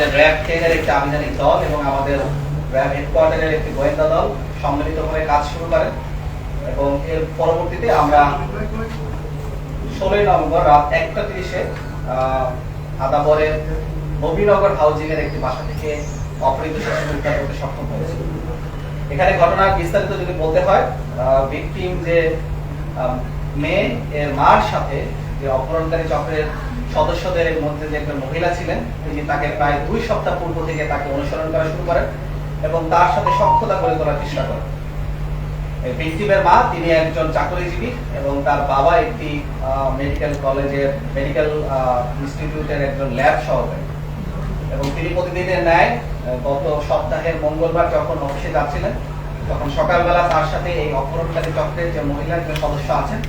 আমাদের র্যাব টেনের একটি আভিযানিক দল এবং আমাদের র্যাব হেডকোয়ার্টারের একটি গোয়েন্দা দল সম্মিলিতভাবে কাজ শুরু করেন এবং এর পরবর্তীতে আমরা ষোলোই নভেম্বর রাত একটা তিরিশে আদাবরের নবীনগর হাউজিং এর একটি বাসা থেকে অপহৃত শিশু উদ্ধার করতে সক্ষম হয়েছে। এখানে ঘটনার বিস্তারিত যদি বলতে হয় ভিকটিম যে মেয়ে, এর মার সাথে যে অপহরণকারী চক্রের সদস্যদের মধ্যে যে একজন মহিলা ছিলেন, তিনি তাকে প্রায় দুই সপ্তাহ পূর্ব থেকে তাকে অনুসরণ করা শুরু করেন এবং তার সাথে সক্ষতা গড়ে তোলার চেষ্টা করেন। এই মা তিনি একজন চাকরিজীবী এবং তার বাবা একটি মেডিকেল কলেজের মেডিকেল ইনস্টিটিউটের একজন ল্যাব সহকারী। এবং তিনি প্রতিদিনের ন্যায় গত সপ্তাহের মঙ্গলবার যখন অফিসে যাচ্ছিলেন, তখন সকালবেলা তার সাথে এই অপহরণকারী চক্রের যে মহিলা একজন সদস্য আছেন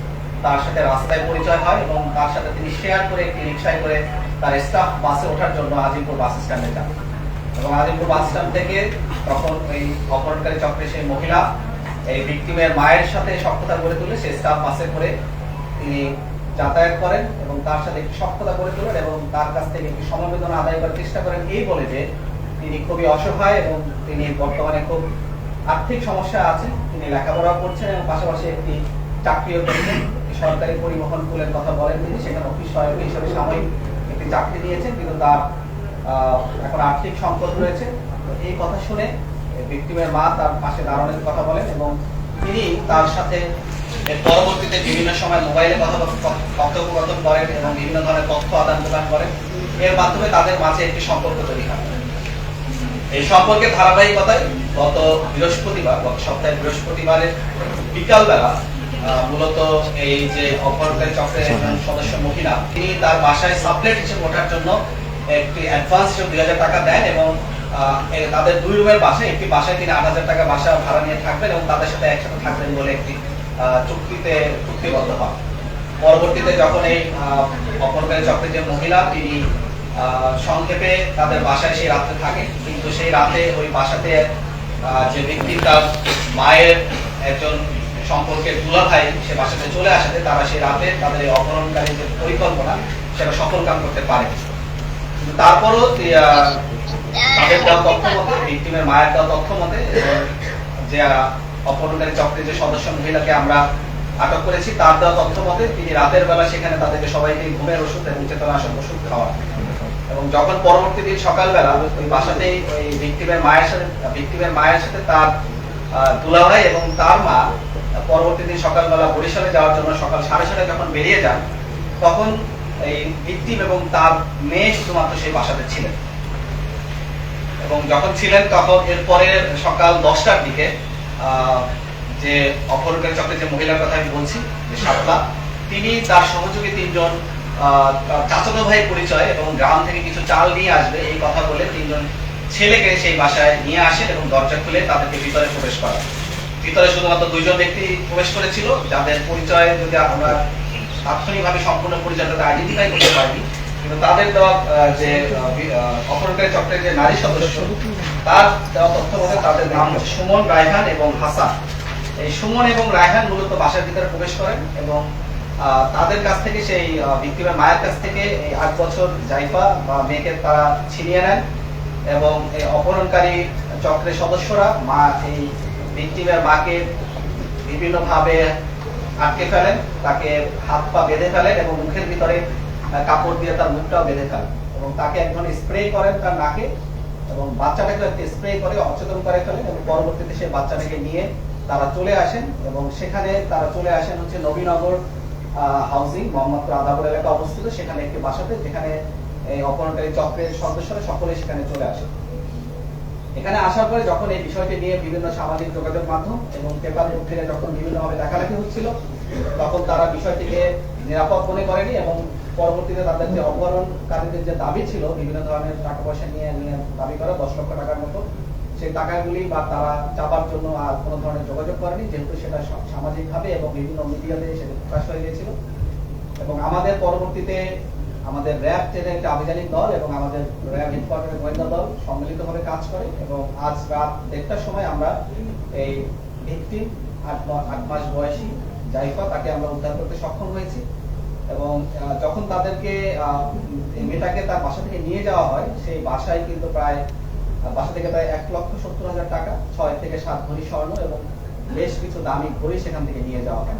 তার সাথে রাস্তায় পরিচয় হয় এবং তার সাথে তিনি শেয়ার করে একটি রিক্সায় করে তার স্টাফ বাসে ওঠার জন্য আজিমপুর বাস স্ট্যান্ডে যান। এবং আজিমপুর বাস স্ট্যান্ড থেকে তখন ওই অপহরণকারী চক্রের সেই মহিলা, এই ভিকটিমের মায়ের সাথে সক্ষতা গড়ে তুলে সে স্টাফ বাসে করে তিনি যাতায়াত করেন এবং তার সাথে একটি সক্ষতা গড়ে তোলেন এবং তার কাছ থেকে একটি সমবেদনা আদায় করার চেষ্টা করেন। এই বলে যে তিনি খুবই অসহায় এবং তিনি বর্তমানে খুব আর্থিক সমস্যা আছে তিনি লেখাপড়া করছেন এবং পাশাপাশি একটি চাকরিও করছেন। সরকারি পরিবহন কুলের কথা বলেন তিনি, সেখানে অফিস সহায়ক হিসেবে সাময়িক একটি চাকরি নিয়েছেন, কিন্তু তার এখন আর্থিক সংকট রয়েছে। এই কথা শুনে ভিক্টিমের মা তার পাশে দাঁড়ানোর কথা বলেন এবং তিনি তার সাথে পরবর্তীতে বিভিন্ন সময় মোবাইলে কথা কথোপকথন করেন এবং বিভিন্ন ধরনের তথ্য আদান প্রদান করেন। এর মাধ্যমে তাদের মাঝে একটি সম্পর্ক তৈরি হয়। এই সম্পর্কে ধারাবাহিকতায় গত বৃহস্পতিবার, গত সপ্তাহে বৃহস্পতিবারের বিকালবেলা মূলত এই যে অপহরণকারী চক্রের একজন সদস্য মহিলা তিনি তার বাসায় সাবলেট হিসেবে ওঠার জন্য একটি অ্যাডভান্স হিসেবে দুই হাজার টাকা দেন এবং তাদের দুই রুমের বাসায় একটি বাসায় তিনি আট হাজার টাকা বাসা ভাড়া নিয়ে থাকবেন এবং তাদের সাথে একসাথে থাকবেন বলে একটি চুক্তিতে চুক্তিবদ্ধ হন। পরবর্তীতে যখন এই অপহরণকারী চক্রের যে মহিলা তিনি সংক্ষেপে তাদের বাসায় সেই রাত্রে থাকে কিন্তু সেই রাতে ওই বাসাতে যে ব্যক্তি তার মায়ের একজন সম্পর্কের দুলা ভাই সে বাসাতে চলে আসাতে তারা সেই রাতে তাদের এই অপহরণকারী যে পরিকল্পনা, সেটা সফল কাম করতে পারে। তারপরও তাদের দেওয়া তথ্য মতে ভিক্টিমের মায়ের দেওয়া তথ্য মতে যে অপহরণকারী চক্রের যে সদস্য মহিলাকে আমরা আটক করেছি, তার দেওয়া তথ্য মতে তিনি রাতের বেলা সেখানে তাদেরকে সবাইকে ঘুমের ওষুধ এবং চেতনাশক ওষুধ খাওয়া এবং যখন পরবর্তী দিন সকালবেলা ওই বাসাতেই ওই ভিক্টিমের মায়ের সাথে ভিক্টিমের মায়ের সাথে তার দুলাভাই এবং তার মা পরবর্তী দিন সকালবেলা বরিশালে যাওয়ার জন্য সকাল সাড়ে ছটায় যখন বেরিয়ে যান, তখন এই ভিক্টিম এবং তার মেয়ে শুধুমাত্র সেই বাসাতে ছিলেন। এবং যখন ছিলেন তখন এরপরে সকাল দশটার দিকে যে অপহরণকারী চক্রের যে মহিলার কথা আমি বলছি, যে সাতলা, তিনি তার সহযোগী তিনজন চাচাতো ভাই পরিচয় এবং গ্রাম থেকে কিছু চাল নিয়ে আসবে এই কথা বলে তিনজন ছেলেকে সেই বাসায় নিয়ে আসেন এবং দরজা খুলে তাদেরকে ভিতরে প্রবেশ করান ভিতরে শুধুমাত্র দুইজন ব্যক্তি প্রবেশ করেছিল, যাদের পরিচয় যদি আমরা তাৎক্ষণিকভাবে সম্পূর্ণ পরিচয়টা আইডেন্টিফাই করতে পারিনি কিন্তু তাদের দেওয়া যে অপহরণকারী চক্রের যে নারী সদস্য, তার দেওয়া তথ্য মতে তাদের নাম হচ্ছে সুমন, রায়হান এবং হাসান। এই সুমন এবং রায়হান মূলত বাসার ভিতরে প্রবেশ করেন এবং তাদের কাছ থেকে সেই ভিক্টিমের মায়ের কাছ থেকে এই আট বছর জাইফা বা মেয়েকে তারা ছিনিয়ে নেন এবং এই অপহরণকারী চক্রের সদস্যরা মা এই ভিক্টিমের মাকে বিভিন্নভাবে আটকে ফেলেন, তাকে হাত পা বেঁধে ফেলেন এবং মুখের ভিতরে কাপড় দিয়ে তার মুখটাও বেঁধে ফেলেন এবং তাকে এক ধরনের স্প্রে করেন তার নাকে এবং বাচ্চাটাকে একটি স্প্রে করে, অচেতন করে ফেলেন এবং পরবর্তীতে সেই বাচ্চাটাকে নিয়ে তারা চলে আসেন এবং সেখানে তারা চলে আসেন হচ্ছে নবীনগর হাউজিং মোহাম্মদপুর আদাবর এলাকা অবস্থিত, সেখানে একটি বাসাতে, যেখানে এই অপহরণকারী চক্রের সদস্যরা সকলে সেখানে চলে আসে এখানে আসার পরে যখন এই বিষয়টি নিয়ে বিভিন্ন সামাজিক যোগাযোগ মাধ্যম এবং পেপার পত্রিকায় যখন বিভিন্নভাবে লেখালেখি হচ্ছিল, তখন তারা বিষয়টিকে নিরাপদ মনে করেনি এবং পরবর্তীতে তাদের যে অপহরণকারীদের যে দাবি ছিল, বিভিন্ন ধরনের টাকা পয়সা নিয়ে নিয়ে দাবি করা দশ লক্ষ টাকার মতো, সেই টাকাগুলি বা তারা চাপার জন্য আর কোনো ধরনের যোগাযোগ করেনি, যেহেতু সেটা সামাজিকভাবে এবং বিভিন্ন মিডিয়াতে সেটা প্রকাশ হয়ে গিয়েছিল। এবং আমাদের পরবর্তীতে আমাদের র্যাব টেনের একটা আভিযানিক দল এবং আমাদের র্যাব হেডকোয়ার্টারের গোয়েন্দা দল সম্মিলিতভাবে কাজ করে এবং আজ রাত দেড়টার সময় আমরা এই ভিকটিম আট মাস বয়সী জাইফা তাকে আমরা উদ্ধার করতে সক্ষম হয়েছি এবং যখন তাদেরকে মেয়েটাকে তার বাসা থেকে নিয়ে যাওয়া হয়, সেই বাসায় কিন্তু প্রায় বাসা থেকে প্রায় এক লক্ষ সত্তর হাজার টাকা, ছয় থেকে সাত ভরি স্বর্ণ এবং বেশ কিছু দামি ঘড়ি সেখান থেকে নিয়ে যাওয়া হয়।